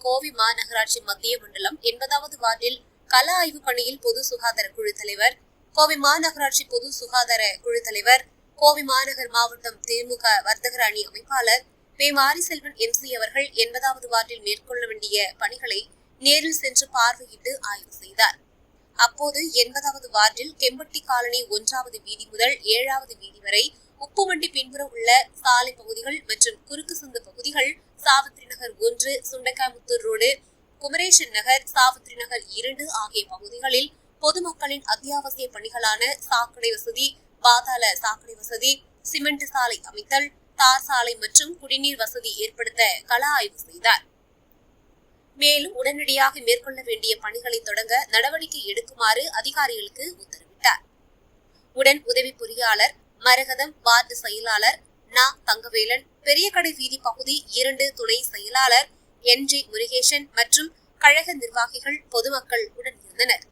கோவை மாநகராட்சி மத்திய மண்டலம் எண்பதாவது வார்டில் கள ஆய்வு பணியில் பொது சுகாதார குழு தலைவர் கோவை மாநகராட்சி பொது சுகாதார குழு தலைவர் கோவை மாநகர் மாவட்டம் திமுக வர்த்தகர் அணி அமைப்பாளர் மே மாரிசெல்வன் எம்சி அவர்கள் எண்பதாவது வார்டில் மேற்கொள்ள வேண்டிய பணிகளை நேரில் சென்று பார்வையிட்டு ஆய்வு செய்தார். அப்போது எண்பதாவது வார்டில் கெம்பட்டி காலனி ஒன்றாவது வீதி முதல் ஏழாவது வீதி வரை உப்புமண்டி பின்புற உள்ள சாலை பகுதிகள் மற்றும் குறுக்கு சந்து பகுதிகள் சாவித்ரி நகர் ஒன்று சுண்டக்காமுத்தூர் ரோடு குமரேசன் நகர் சாவித்ரி நகர் இரண்டு ஆகிய பகுதிகளில் பொதுமக்களின் அத்தியாவசிய பணிகளான சாக்கடை வசதி பாதாள சாக்கடை வசதி சிமெண்ட் சாலை அமைத்தல் தார் சாலை மற்றும் குடிநீர் வசதி ஏற்படுத்த கள ஆய்வு செய்தார். மேலும் உடனடியாக மேற்கொள்ள வேண்டிய பணிகளை தொடங்க நடவடிக்கை எடுக்குமாறு அதிகாரிகளுக்கு உத்தரவிட்டார். உடன் உதவி பொறியாளர் மரகதம் வார்டு செயலாளர் நா. தங்கவேலன் பெரியகடை வீதி பகுதி இரண்டு துணை செயலாளர் என் ஜி முருகேசன் மற்றும் கழக நிர்வாகிகள் பொதுமக்கள் உடன் இருந்தனர்.